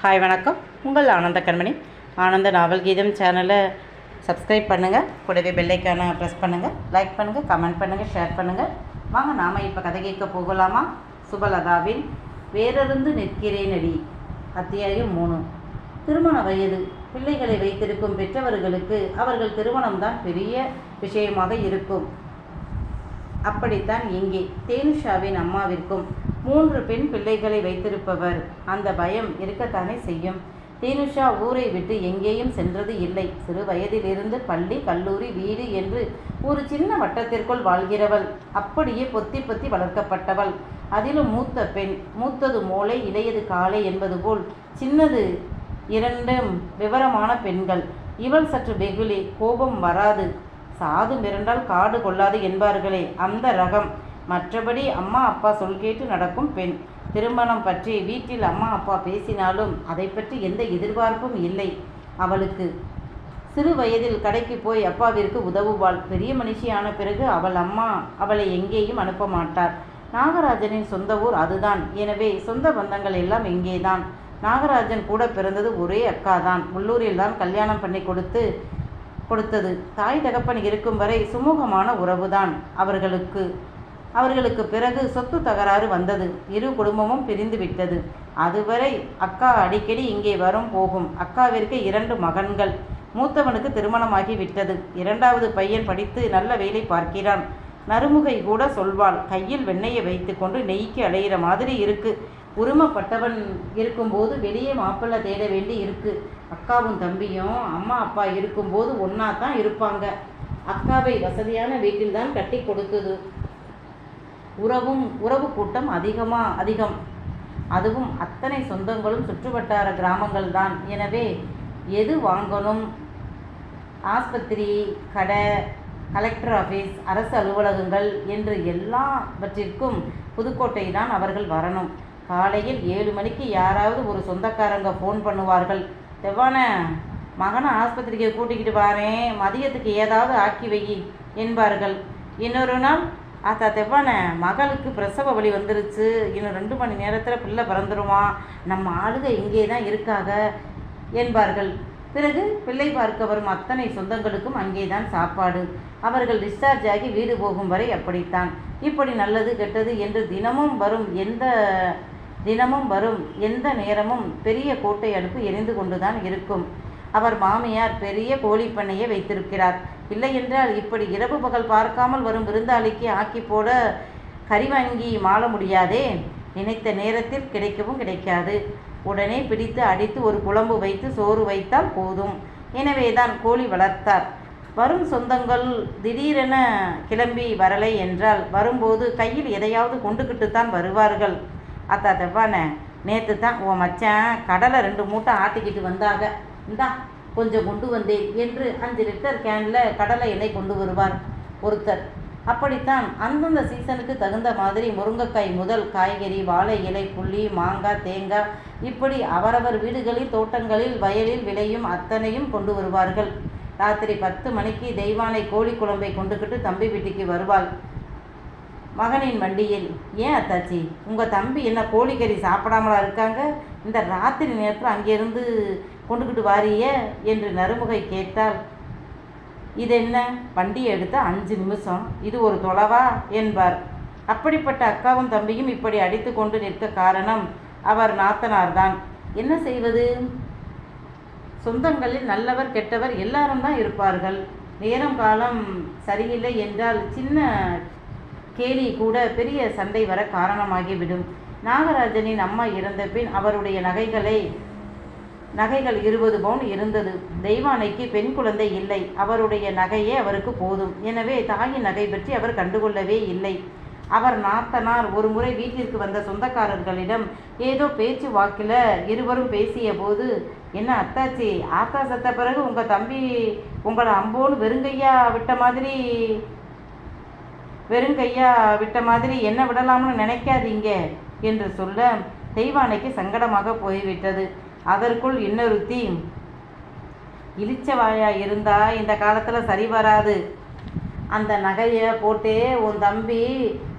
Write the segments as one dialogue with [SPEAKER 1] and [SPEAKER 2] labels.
[SPEAKER 1] Hi வணக்கம். உங்கள் ஆனந்த கண்மணி. ஆனந்த நாவல் கீதம் சேனலை சப்ஸ்கிரைப் பண்ணுங்கள் கூடவே பெல்லைக்கான ப்ரெஸ் பண்ணுங்கள் லைக் பண்ணுங்கள் கமெண்ட் பண்ணுங்கள் ஷேர் பண்ணுங்கள் வாங்க நாம் இப்போ கதை கேட்க போகலாமா? சுபலதாவின் வேறறிந்து அடி அத்தியாயம் மூணு. திருமண வயது. பிள்ளைகளை வைத்திருக்கும் பெற்றவர்களுக்கு அவர்கள் திருமணம்தான் பெரிய விஷயமாக இருக்கும். அப்படித்தான் இங்கே. தேனுஷாவின் அம்மாவிற்கும் மூன்று பெண் பிள்ளைகளை வைத்திருப்பவர். அந்த பயம் இருக்கத்தானே செய்யும். தீனுஷா ஊரை விட்டு எங்கேயும் சென்றது இல்லை. சிறு வயதிலிருந்து பள்ளி கல்லூரி வீடு என்று ஒரு சின்ன வட்டத்திற்குள் வாழ்கிறவள். அப்படியே பொத்தி பொத்தி வளர்க்கப்பட்டவள். அதிலும் மூத்த பெண். மூத்தது மூளை இளையது காலை என்பது போல் சின்னது இரண்டும் விவரமான பெண்கள். இவள் சற்று வெகுளி. கோபம் வராது. சாது மிரண்டால் காடு கொள்ளாது என்பார்களே. அந்த ரகம். மற்றபடி அம்மா அப்பா சொல் கேட்டு நடக்கும் பெண். திருமணம் பற்றி வீட்டில் அம்மா அப்பா பேசினாலும் அதை பற்றி எந்த எதிர்பார்ப்பும் இல்லை. அவளுக்கு சிறு வயதில் கடைக்கு போய் அப்பாவிற்கு உதவுவாள். பெரிய மனுஷியான பிறகு அவள் அம்மா அவளை எங்கேயும் அனுப்ப மாட்டார். நாகராஜனின் சொந்த ஊர் அதுதான். எனவே சொந்த பந்தங்கள் எல்லாம் இங்கேதான். நாகராஜன் கூட பிறந்தது ஒரே அக்கா தான் உள்ளூரில் தான் கல்யாணம் பண்ணி கொடுத்து கொடுத்தது. தாய் தகப்பன் இருக்கும் வரை சுமூகமான உறவுதான். அவர்களுக்கு அவர்களுக்கு பிறகு சொத்து தகராறு வந்தது. இரு குடும்பமும் பிரிந்து விட்டது. அதுவரை அக்கா அடிக்கடி இங்கே வரும் போகும். அக்காவிற்கு இரண்டு மகன்கள். மூத்தவனுக்கு திருமணமாகி விட்டது. இரண்டாவது பையன் படித்து நல்ல வேலை பார்க்கிறான். நறுமுகை கூட சொல்வாள். கையில் வெண்ணெயை வைத்துக்கொண்டு நெய்க்கு அலையிற மாதிரி இருக்கு. உரிமப்பட்டவன் இருக்கும்போது வெளியே மாப்பிள்ளை தேட வேண்டி இருக்கு. அக்காவும் தம்பியும் அம்மா அப்பா இருக்கும்போது ஒன்றா தான் இருப்பாங்க. அக்காவை வசதியான வீட்டில் தான் கட்டி கொடுத்தது. உறவும் உறவு கூட்டம் அதிகமாக அதிகம். அதுவும் அத்தனை சொந்தங்களும் சுற்றுவட்டார கிராமங்கள் தான் எனவே எது வாங்கணும்? ஆஸ்பத்திரி கடை கலெக்டர் ஆஃபீஸ் அரசு அலுவலகங்கள் என்று எல்லாவற்றிற்கும் புதுக்கோட்டை தான் அவர்கள் வரணும். காலையில் ஏழு மணிக்கு யாராவது ஒரு சொந்தக்காரங்க ஃபோன் பண்ணுவார்கள். தெவ்வான மகனை ஆஸ்பத்திரிக்கு கூட்டிக்கிட்டு வாரேன். மதியத்துக்கு ஏதாவது ஆக்கி வை என்பார்கள். இன்னொரு நாள் ஆத்தா தெவ்வான மகளுக்கு பிரசவ வலி வந்துருச்சு. இன்னும் ரெண்டு மணி நேரத்தில் பிள்ளை பிறந்துருவான். நம்ம ஆளுக இங்கே தான் இருக்காக என்பார்கள். பிறகு பிள்ளை பார்க்க வரும் அத்தனை சொந்தங்களுக்கும் அங்கே தான் சாப்பாடு. அவர்கள் டிஸ்சார்ஜ் ஆகி வீடு போகும் வரை அப்படித்தான். இப்படி நல்லது கெட்டது என்று தினமும் வரும் எந்த தினமும் வரும் எந்த நேரமும் பெரிய கோட்டை அடுப்பு எரிந்து கொண்டுதான் இருக்கும். அவர் மாமியார் பெரிய கோழிப்பண்ணையை வைத்திருக்கிறார். இல்லை என்றால் இப்படி இரவு பகல் பார்க்காமல் வரும் விருந்தாளிக்கு ஆக்கி போட கறி வாங்கி மாள முடியாதே? நினைத்த நேரத்தில் கிடைக்கவும் கிடைக்காது. உடனே பிடித்து அடித்து ஒரு குழம்பு வைத்து சோறு வைத்தால் போதும். எனவேதான் கோழி வளர்த்தார். வரும் சொந்தங்கள் திடீரென கிளம்பி வரலை என்றால் வரும்போது கையில் எதையாவது கொண்டுக்கிட்டு தான் வருவார்கள். அத்தா தப்பான நேற்று தான் உன் மச்சான் கடலை ரெண்டு மூட்டை ஆட்டிக்கிட்டு வந்தாங்க இந்தா கொஞ்சம் கொண்டு வந்தேன் என்று அஞ்சு லிட்டர் கேனில் கடலை எண்ணெய் கொண்டு வருவார் ஒருத்தர். அப்படித்தான் அந்தந்த சீசனுக்கு தகுந்த மாதிரி முருங்கைக்காய் முதல் காய்கறி வாழை இலை புள்ளி மாங்காய் தேங்காய் இப்படி அவரவர் வீடுகளில் தோட்டங்களில் வயலில் விளையும் அத்தனையும் கொண்டு வருவார்கள். ராத்திரி பத்து மணிக்கு தெய்வானை கோழி குழம்பை கொண்டுக்கிட்டு தம்பி வீட்டுக்கு வருவாள். மகனின் வண்டியில் ஏன் அத்தாச்சி உங்கள் தம்பி என்ன கோழிக்கறி சாப்பிடாமலா இருக்காங்க? இந்த ராத்திரி நேரத்தில் அங்கேருந்து கொண்டுக்கிட்டு வாரிய என்று நறுமுகை கேட்டால் இது என்ன வண்டியை எடுத்த அஞ்சு நிமிஷம். இது ஒரு தொலைவா? என்பார். அப்படிப்பட்ட அக்காவும் தம்பியும் இப்படி அடித்து கொண்டு நிற்க காரணம் அவர் நாத்தனார்தான் என்ன செய்வது? சொந்தங்களில் நல்லவர் கெட்டவர் எல்லாரும் தான் இருப்பார்கள். நேரம் காலம் சரியில்லை என்றால் சின்ன கேலி கூட பெரிய சண்டை வர காரணமாகிவிடும். நாகராஜனின் அம்மா இறந்த பின் அவருடைய நகைகளை நகைகள் இருபது பவுன் இருந்தது. தெய்வானைக்கு பெண் குழந்தை இல்லை. அவருடைய நகையே அவருக்கு போதும். எனவே தாயின் நகை பற்றி அவர் கண்டுகொள்ளவே இல்லை. அவர் நாத்தனார் ஒரு முறை வீட்டிற்கு வந்த சொந்தக்காரர்களிடம் ஏதோ பேச்சு வாக்கில் இருவரும் பேசிய போது என்ன அத்தாச்சி ஆத்தா சத்த பிறகு உங்கள் தம்பி உங்களை அம்போன்னு வெறுங்கையா விட்ட மாதிரி வெறுங்கையா விட்ட மாதிரி என்ன விடலாம்னு நினைக்காதீங்க என்று சொல்ல தெய்வானைக்கு சங்கடமாக போய்விட்டது. அதற்குள் இன்னொருத்தி இழிச்சவாயா இருந்தால் இந்த காலத்தில் சரி வராது. அந்த நகையை போட்டே உன் தம்பி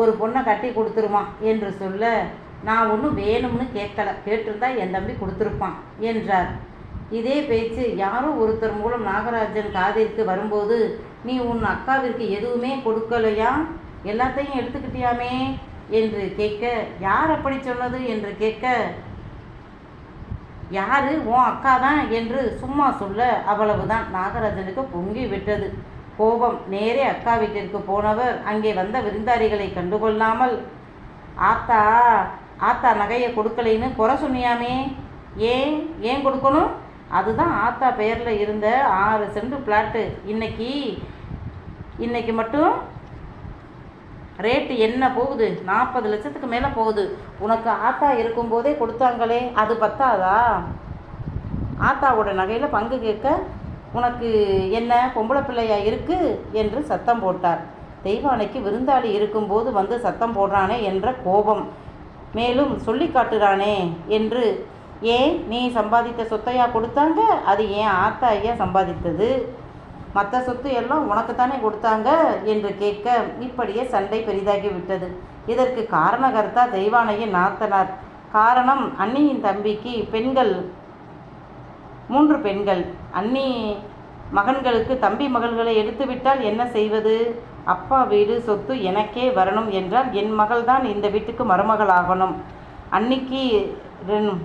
[SPEAKER 1] ஒரு பொண்ணை கட்டி கொடுத்துருவான் என்று சொல்ல நான் ஒன்றும் வேணும்னு கேட்கல. கேட்டிருந்தா என் தம்பி கொடுத்துருப்பான் என்றார். இதே பேச்சு யாரோ ஒருத்தர் மூலம் நாகராஜன் காதிற்கு வரும்போது நீ உன் அக்காவிற்கு எதுவுமே கொடுக்கலையா? எல்லாத்தையும் எடுத்துக்கிட்டியாமே? என்று கேட்க யார் அப்படி சொன்னது? என்று கேட்க யாரு உன் அக்கா தான் என்று சும்மா சொல்ல அவ்வளவுதான். நாகராஜனுக்கு பொங்கி விட்டது. கோபம். நேரே அக்கா வீட்டிற்கு போனவர். அங்கே வந்த விருந்தாளிகளை கண்டுகொள்ளாமல் ஆத்தா ஆத்தா நகையை கொடுக்கலைன்னு குறை சொன்னியாமே. ஏன்? ஏன் கொடுக்கணும்? அதுதான் ஆத்தா பெயரில் இருந்த ஆறு சென்ட் பிளாட்டு. இன்னைக்கு இன்னைக்கு மட்டும் ரேட்டு என்ன போகுது? நாற்பது லட்சத்துக்கு மேலே போகுது. உனக்கு ஆத்தா இருக்கும்போதே கொடுத்தாங்களே அது பத்தாதா? ஆத்தாவோட நகையில் பங்கு கேட்க உனக்கு என்ன பொம்பளை பிள்ளையா இருக்கு? என்று சத்தம் போட்டார். தெய்வானைக்கு விருந்தாளி இருக்கும்போது வந்து சத்தம் போடுறானே என்ற கோபம். மேலும் சொல்லி காட்டுறானே என்று ஏன் நீ சம்பாதித்த சொத்தையா கொடுத்தாங்க? அது ஏன் ஆத்தா ஐயா சம்பாதித்தது? மற்ற சொத்து எல்லாம் உனக்குத்தானே கொடுத்தாங்க என்று கேட்க இப்படியே சண்டை பெரிதாகி விட்டது. இதற்கு காரணகர்த்தா தெய்வானையின் நாத்தனார். காரணம் அன்னியின் தம்பிக்கு பெண்கள் மூன்று பெண்கள். அன்னி மகன்களுக்கு தம்பி மகள்களை எடுத்துவிட்டால் என்ன செய்வது? அப்பா வீடு சொத்து எனக்கே வரணும் என்றால் என் மகள்தான் இந்த வீட்டுக்கு மருமகளாகணும் அன்னிக்கு ரென்-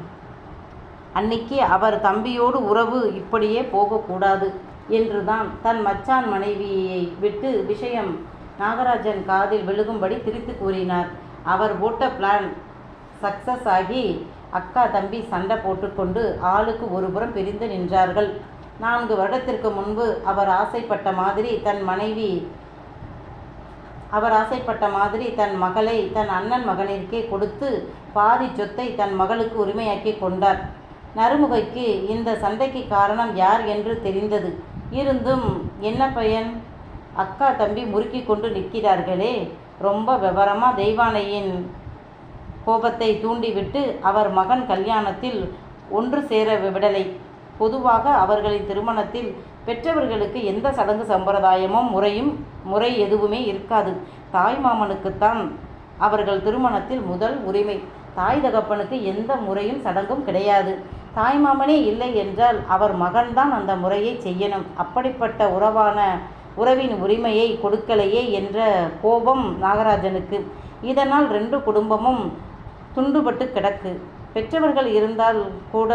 [SPEAKER 1] அன்னிக்கு அவர் தம்பியோடு உறவு இப்படியே போகக்கூடாது. என்றுதான் தன் மச்சான் மனைவியை விட்டு விஷயம் நாகராஜன் காதில் விழுகும்படி திரித்து கூறினார். அவர் போட்ட பிளான் சக்சஸ் ஆகி அக்கா தம்பி சண்டை போட்டுக்கொண்டு ஆளுக்கு ஒருபுறம் பிரிந்து நின்றார்கள். நான்கு வருடத்திற்கு முன்பு அவர் ஆசைப்பட்ட மாதிரி தன் மனைவி அவர் ஆசைப்பட்ட மாதிரி தன் மகளை தன் அண்ணன் மகனிற்கே கொடுத்து பாதி சொத்தை தன் மகளுக்கு உரிமையாக்கி கொண்டார். நறுமுகைக்கு இந்த சண்டைக்கு காரணம் யார் என்று தெரிந்தது. இருந்தும் என்ன பயன்? அக்கா தம்பி முறுக்கி கொண்டு நிற்கிறார்களே. ரொம்ப விவரமாக தெய்வானையின் கோபத்தை தூண்டிவிட்டு அவர் மகன் கல்யாணத்தில் ஒன்று சேர விடலை. பொதுவாக அவர்களின் திருமணத்தில் பெற்றவர்களுக்கு எந்த சடங்கு சம்பிரதாயமும் முறையும் முறை எதுவுமே இருக்காது. தாய் மாமனுக்குத்தான் அவர்கள் திருமணத்தில் முதல் உரிமை. தாய் தகப்பனுக்கு எந்த முறையும் சடங்கும் கிடையாது. தாய்மாமனே இல்லை என்றால் அவர் மகன்தான் அந்த முறையை செய்யணும். அப்படிப்பட்ட உறவான உறவின் உரிமையை கொடுக்கலையே என்ற கோபம் நாகராஜனுக்கு. இதனால் ரெண்டு குடும்பமும் துண்டுபட்டு கிடக்கு. பெற்றவர்கள் இருந்தால் கூட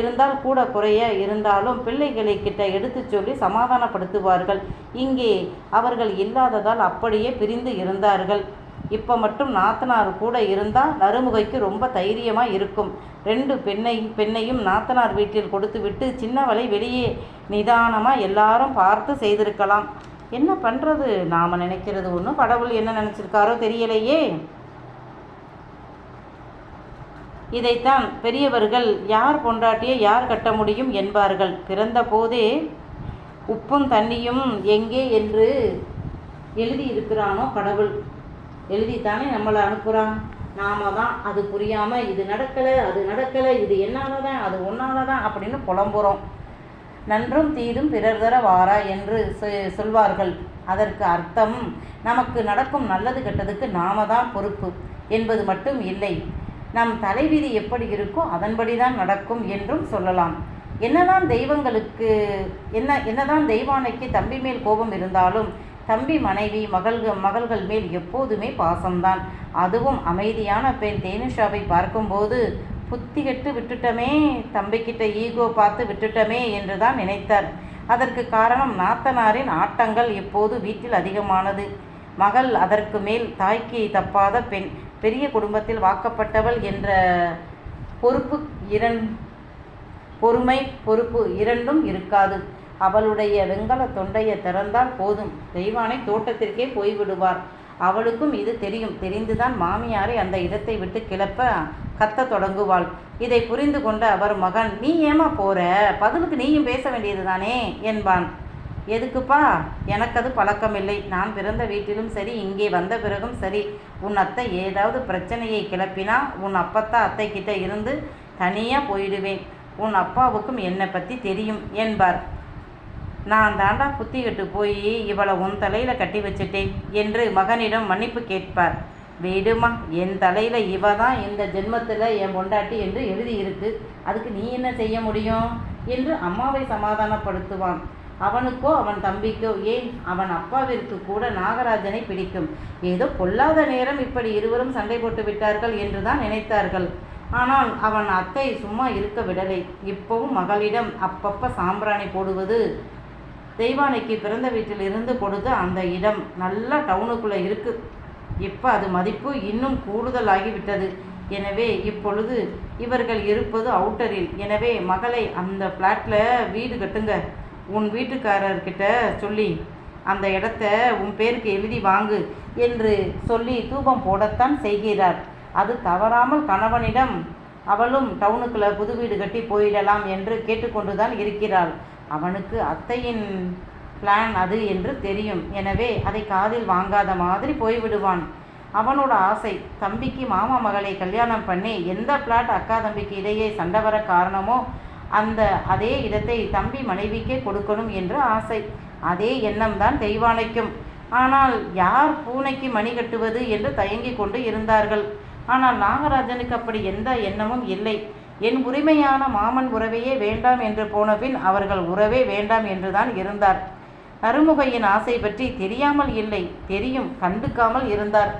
[SPEAKER 1] இருந்தால் கூட குறைய இருந்தாலும் பிள்ளைகளை கிட்ட எடுத்துச் சொல்லி சமாதானப்படுத்துவார்கள். இங்கே அவர்கள் இல்லாததால் அப்படியே பிரிந்து இருந்தார்கள். இப்போ மட்டும் நாத்தனார் கூட இருந்தால் நறுமுகைக்கு ரொம்ப தைரியமாக இருக்கும். ரெண்டு பெண்ணை பெண்ணையும் நாத்தனார் வீட்டில் கொடுத்துவிட்டு சின்னவளை வெளியே நிதானமாக எல்லாரும் பார்த்து செய்திருக்கலாம். என்ன பண்ணுறது நாம் நினைக்கிறது ஒன்றும் கடவுள் என்ன நினச்சிருக்காரோ தெரியலையே. இதைத்தான் பெரியவர்கள் யார் பொண்டாட்டியை யார் கட்ட முடியும் என்பார்கள். பிறந்த போதே உப்பும் தண்ணியும் எங்கே என்று எழுதியிருக்கிறானோ கடவுள். எழுதித்தானே நம்மளை அனுப்புகிறான் நாம தான் அது புரியாமல் இது நடக்கலை அது நடக்கலை இது என்னால் தான் அது ஒன்றால் தான் அப்படின்னு புலம்புறோம். நன்றும் தீதும் பிறர் தர வாரா என்று சொ- சொல்வார்கள். அதற்கு அர்த்தம் நமக்கு நடக்கும் நல்லது கெட்டதுக்கு நாம தான் பொறுப்பு என்பது மட்டும் இல்லை. நம் தலைவிதி எப்படி இருக்கோ அதன்படி தான் நடக்கும் என்றும் சொல்லலாம். என்னதான் தெய்வங்களுக்கு என்ன என்னதான் தெய்வானைக்கு தம்பி மேல் கோபம் இருந்தாலும் தம்பி மனைவி மகள்கள் மகள்கள் மேல் எப்போதுமே பாசம்தான். அதுவும் அமைதியான பெண் தேனுஷாவை பார்க்கும்போது புத்தி கெட்டு விட்டுட்டமே தம்பிக்கிட்ட ஈகோ பார்த்து விட்டுட்டமே என்று தான் நினைத்தார். அதற்கு காரணம் நாத்தனாரின் ஆட்டங்கள் எப்போது வீட்டில் அதிகமானது. மகள் அதற்கு மேல் தாய்க்கு தப்பாத பெண் பெரிய குடும்பத்தில் வாக்கப்பட்டவள் என்ற பொறுப்பு இரண் பொறுமை பொறுப்பு இரண்டும் இருக்காது. அவளுடைய வெங்கல தொண்டையை திறந்தால் போதும். தெய்வானை தோட்டத்திற்கே போய்விடுவார். அவளுக்கும் இது தெரியும். தெரிந்துதான் மாமியாரை அந்த இடத்தை விட்டு கிளப்ப கத்தத் தொடங்குவாள். இதை புரிந்து கொண்ட அவர் மகன் நீ ஏமா போற? பதிலுக்கு நீயும் பேச வேண்டியது தானே என்பான். எதுக்குப்பா? எனக்கு அது பழக்கமில்லை. நான் பிறந்த வீட்டிலும் சரி இங்கே வந்த பிறகும் சரி. உன் அத்தை ஏதாவது பிரச்சனையை கிளப்பினா உன் அப்பத்தா அத்தை கிட்ட இருந்து தனியாக போயிடுவேன். உன் அப்பாவுக்கும் என்னை பற்றி தெரியும் என்பார். நான் தாண்டா குத்திகெட்டு போய் இவளை உன் தலையில் கட்டி வச்சிட்டேன் என்று மகனிடம் மன்னிப்பு கேட்பார். விடுமா என் தலையில் இவ தான் இந்த ஜென்மத்தில் என் பொண்டாட்டி என்று எழுதியிருக்கு. அதுக்கு நீ என்ன செய்ய முடியும்? என்று அம்மாவை சமாதானப்படுத்துவான். அவனுக்கோ அவன் தம்பிக்கோ ஏன்? அவன் அப்பாவிற்கு கூட நாகராஜனை பிடிக்கும். ஏதோ பொல்லாத நேரம் இப்படி இருவரும் சண்டை போட்டு விட்டார்கள் என்றுதான் நினைத்தார்கள். ஆனால் அவன் அத்தை சும்மா இருக்க விடலை. இப்பவும் மகளிடம் அப்பப்ப சாம்பிராணி போடுவது தெய்வானைக்கு பிறந்த வீட்டில் இருந்து கொடுத்த அந்த இடம் நல்லா டவுனுக்குள்ளே இருக்குது இப்போ அது மதிப்பு இன்னும் கூடுதலாகிவிட்டது. எனவே இப்பொழுது இவர்கள் இருப்பது அவுட்டரில். எனவே மகளை அந்த ஃப்ளாட்டில் வீடு கட்டுங்க. உன் வீட்டுக்காரர்கிட்ட சொல்லி அந்த இடத்த உன் பேருக்கு எழுதி வாங்கு என்று சொல்லி தூபம் போடத்தான் செய்கிறார். அது தவறாமல் கணவனிடம் அவளும் டவுனுக்குள்ள புது வீடு கட்டி போயிடலாம் என்று கேட்டுக்கொண்டுதான் இருக்கிறாள். அவனுக்கு அத்தையின் பிளான் அது என்று தெரியும். எனவே அதை காதில் வாங்காத மாதிரி போய்விடுவான். அவனோட ஆசை தம்பிக்கு மாமா மகளை கல்யாணம் பண்ணி எந்த பிளாட் அக்கா தம்பிக்கு இடையே சண்டை வர காரணமோ அந்த அதே இடத்தை தம்பி மனைவிக்கே கொடுக்கணும் என்று ஆசை. அதே எண்ணம் தான் தெய்வானைக்கும். ஆனால் யார் பூனைக்கு மணி கட்டுவது என்று தயங்கிக் கொண்டு இருந்தார்கள். ஆனால் நாகராஜனுக்கு அப்படி எந்த எண்ணமும் இல்லை. என் உரிமையான மாமன் உறவையே வேண்டாம் என்று போனபின் அவர்கள் உறவே வேண்டாம் என்றுதான் இருந்தார். அருமுகையின் ஆசை பற்றி தெரியாமல் இல்லை. தெரியும் கண்டுக்காமல் இருந்தார்.